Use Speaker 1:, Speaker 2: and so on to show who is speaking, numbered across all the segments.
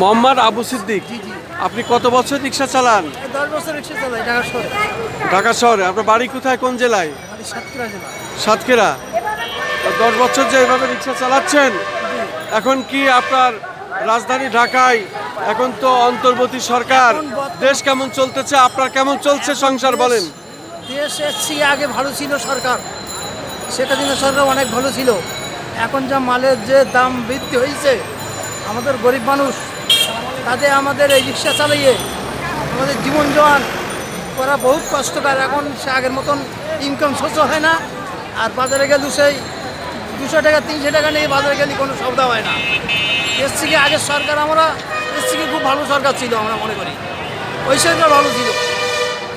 Speaker 1: মোহাম্মদ আবু সিদ্দিক আপনি কত বছর রিক্সা চালান?
Speaker 2: দশ বছর রিক্সা চালাই ঢাকা শহরে।
Speaker 1: ঢাকা শহরে। আপনার বাড়ি কোথায়? কোন জেলায়?
Speaker 2: সাতক্ষীরা জেলা।
Speaker 1: সাতক্ষীরা। দশ বছর যে এভাবে রিক্সা চালাচ্ছেন এখন কি আপনার রাজধানী ঢাকায় এখন তো অন্তর্বর্তী সরকার? দেশ কেমন চলতেছে? আপনার কেমন চলছে সংসার বলেন।
Speaker 2: দেশ এসছি আগে ভালো ছিল সরকার। সেটা হাসিনা সরকার অনেক ভালো ছিল। এখন যা মালের যে দাম বৃদ্ধি হয়েছে আমাদের গরিব মানুষ তাতে আমাদের এই রিক্সা চালিয়ে আমাদের জীবন জোয়ান করা বহুত কষ্টকর। এখন সে আগের মতন ইনকাম সোর্স হয় না। আর বাজারে গেলে সেই দুশো টাকা, তিনশো টাকা নিয়ে বাজারে গেলে কোনো সৌদা হয় না। এর থেকে আগের সরকার আমরা, এর থেকে খুব ভালো সরকার ছিল আমরা মনে করি। ওই সরকার ভালো ছিল।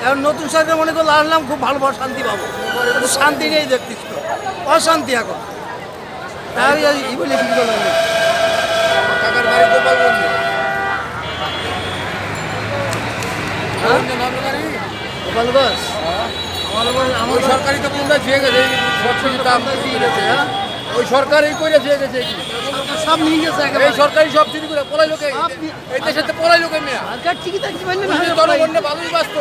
Speaker 2: এখন নতুন সরকার মনে করলে আসলাম খুব ভালো শান্তি পাবো। শান্তি নেই দেখতিস তো অশান্তি এখন। তাই এই বলে করলাম
Speaker 3: কাকার বাড়ি গোপালগঞ্জ
Speaker 2: হ্যাঁ?
Speaker 3: আপনার বাড়ি?
Speaker 2: গোপালগঞ্জ আমার আবার- আমার
Speaker 3: ওই সরকারি তো কোনটা দিয়ে গেছে হ্যাঁ? ওই সরকারই করে দিয়ে গেছে
Speaker 2: সব নিয়ে গেছে
Speaker 3: এই সরকারি সব চুরি করে পলাই লোকে
Speaker 2: আপনি-
Speaker 3: এই দেশে তো পলাই লোকে মেয়া।
Speaker 2: সরকার ঠিকই থাকতে পারলে না
Speaker 3: জনগণে ভালোই বাঁচত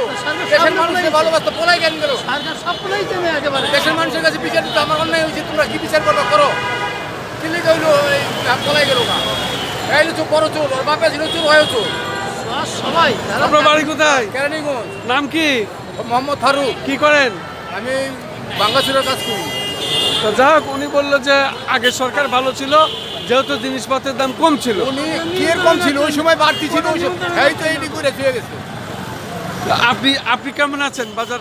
Speaker 3: দেশের মানুষের ভালো বাঁচত পলাই কেন গেল
Speaker 2: সরকার সব পলাই দেবে একেবারে।
Speaker 3: দেশের মানুষের কাছে বিচার দিতে আমার অন্যায় হয়েছে তোমরা কি বিচার করবে করো। এই পলাই গেল না এই হলো চোর বড় চোর ওর বাপে ছিল চোর চোর।
Speaker 2: সবাই।
Speaker 1: আপনার বাড়ি কোথায়?
Speaker 3: কেরানীগঞ্জ।
Speaker 1: নাম কি?
Speaker 3: মোহাম্মদ ফারুক।
Speaker 1: কি করেন?
Speaker 3: আমি বাঙ্গাসুরের কাজ করি।
Speaker 1: তো যাই হোক উনি বলল যে আগে সরকার ভালো ছিল যেহেতু জিনিসপত্রের দাম কম ছিল।
Speaker 3: উনি কি এর কম ছিল? ওই সময় বাড়তি ছিল ওই সময় এই তো এইটি করে ছুঁয়ে গেছে।
Speaker 1: তো আপনি আপনি কেমন আছেন? বাজার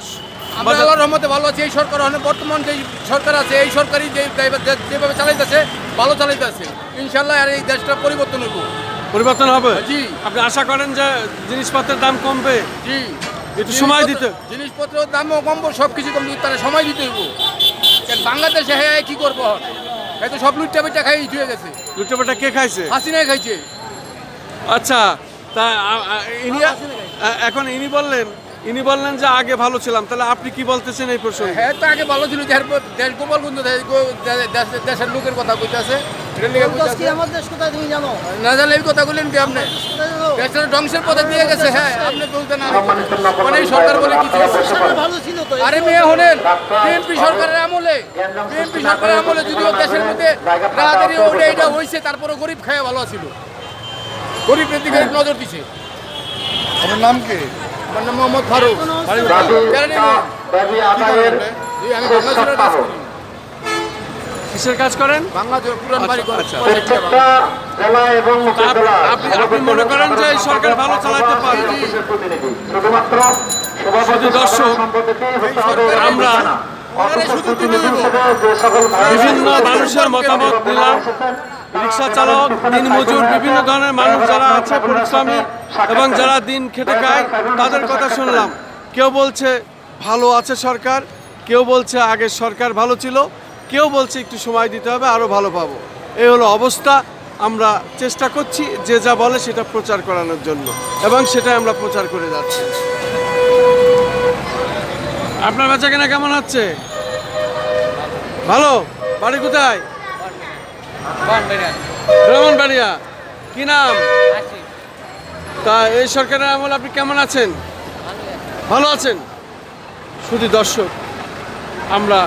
Speaker 3: আমরা আল্লাহর রহমতে ভালো আছি এই সরকার অনেক বর্তমান যে সরকার আছে এই সরকারই যে যে- যেভাবে চালাইতেছে ভালো চালাইতেছে। ইনশাল্লাহ আর এই দেশটা পরিবর্তন হইব।
Speaker 1: পরিবর্তন হবে?
Speaker 3: জি।
Speaker 1: আপনি আশা করেন যে জিনিসপত্রের দাম কমবে?
Speaker 3: জি।
Speaker 1: একটু সময়
Speaker 3: জিনিসপত্র-
Speaker 1: দিতে।
Speaker 3: জিনিসপত্রের দামও কমবো সব কিছু কমবো তারা সময় দিতে হইব। বাংলাদেশে হ্যাঁ কি করব? এই তো সব লুটটা বেটা খাই ধুয়ে গেছে।
Speaker 1: লুটেপাটা কে খাইছে?
Speaker 3: হাসিনাই খাইছে।
Speaker 1: আচ্ছা তা ইনি এখন ইনি বললেন ইনি বললেন যে আগে ভালো ছিলাম তাহলে আপনি কি বলতেছেন এই প্রসঙ্গে?
Speaker 3: হ্যাঁ তো আগে ভালো ছিল দেশের দেশ গোপালগঞ্জ দেশের লোকের কথা কইতাছে। এটার লিগে
Speaker 2: গোপালগঞ্জ কি
Speaker 3: কইতাছে।
Speaker 2: আমার দেশ কোথায় তুমি জানো?
Speaker 3: না জানলে এই কথা বললেন কি আপনি? দেশটা ধ্বংসের পথে দিয়ে গেছে হ্যাঁ আপনি বলতেন মানে সরকার বলে কিছু
Speaker 2: সরকার ভালো ছিল তো
Speaker 3: আরে মেয়ে হলেন বিএনপি সরকারের আমলে বিএনপি সরকারের আমলে যদিও দেশের মধ্যে রাহাদারি ওটা এটা হয়েছে তারপরে গরিব খায় ভালো ছিল গরিবের দিকে নজর দিছে।
Speaker 4: আপনার নাম কি?
Speaker 3: আমার নাম মোহাম্মদ ফারুক। আমি বাংলাদেশের কাজ করি
Speaker 1: কিসের কাজ করেন?
Speaker 3: বাংলাদেশ পুরান বাড়ি করে
Speaker 1: আচ্ছা।
Speaker 5: উপজেলা
Speaker 1: আপনি মনে করেন যে এই সরকার ভালো চালাতে পারে শুধু দর্শক,
Speaker 5: সম্পত্তিতেই হতে হবে
Speaker 1: আমরা বিভিন্ন মানুষের মতামত নিলাম। রিক্সা চালক দিন মজুর বিভিন্ন ধরনের মানুষ যারা আছে পরিশ্রমী এবং যারা দিন খেটে খায় তাদের কথা শুনলাম। কেউ বলছে ভালো আছে সরকার কেউ বলছে আগের সরকার ভালো ছিল কেউ বলছে একটু সময় দিতে হবে আরও ভালো পাবো। এই হলো অবস্থা। আমরা চেষ্টা করছি যে যা বলে সেটা প্রচার করানোর জন্য এবং সেটাই আমরা প্রচার করে যাচ্ছি। আপনার বেচা কেনা কেমন হচ্ছে? ভালো? বাড়ি কোথায়? ব্রাহ্মণবাড়িয়া। কি নাম? তা এই সরকারের আমল আপনি কেমন আছেন? ভালো আছেন? শুধু দর্শক আমরা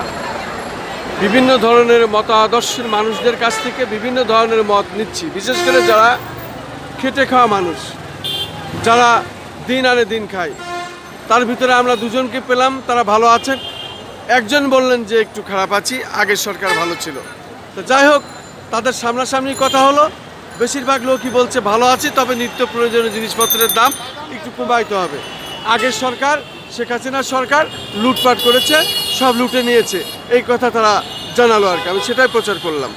Speaker 1: বিভিন্ন ধরনের মতাদর্শের মানুষদের কাছ থেকে বিভিন্ন ধরনের মত নিচ্ছি। বিশেষ করে যারা খেটে খাওয়া মানুষ, যারা দিন আনে দিন খায়। তার ভিতরে আমরা দুজনকে পেলাম, তারা ভালো আছেন। একজন বললেন যে একটু খারাপ আছি, আগের সরকার ভালো ছিল। তো যাই হোক, তাদের সামনাসামনি কথা হলো। বেশিরভাগ লোকই বলছে, ভালো আছি, তবে নিত্য প্রয়োজনীয় জিনিসপত্রের দাম একটু কমাইতে হবে। আগের সরকার, শেখ হাসিনার সরকার লুটপাট করেছে। সব লুটে নিয়েছে। এই কথা তারা জানালো আর কি। আমি সেটাই প্রচার করলাম।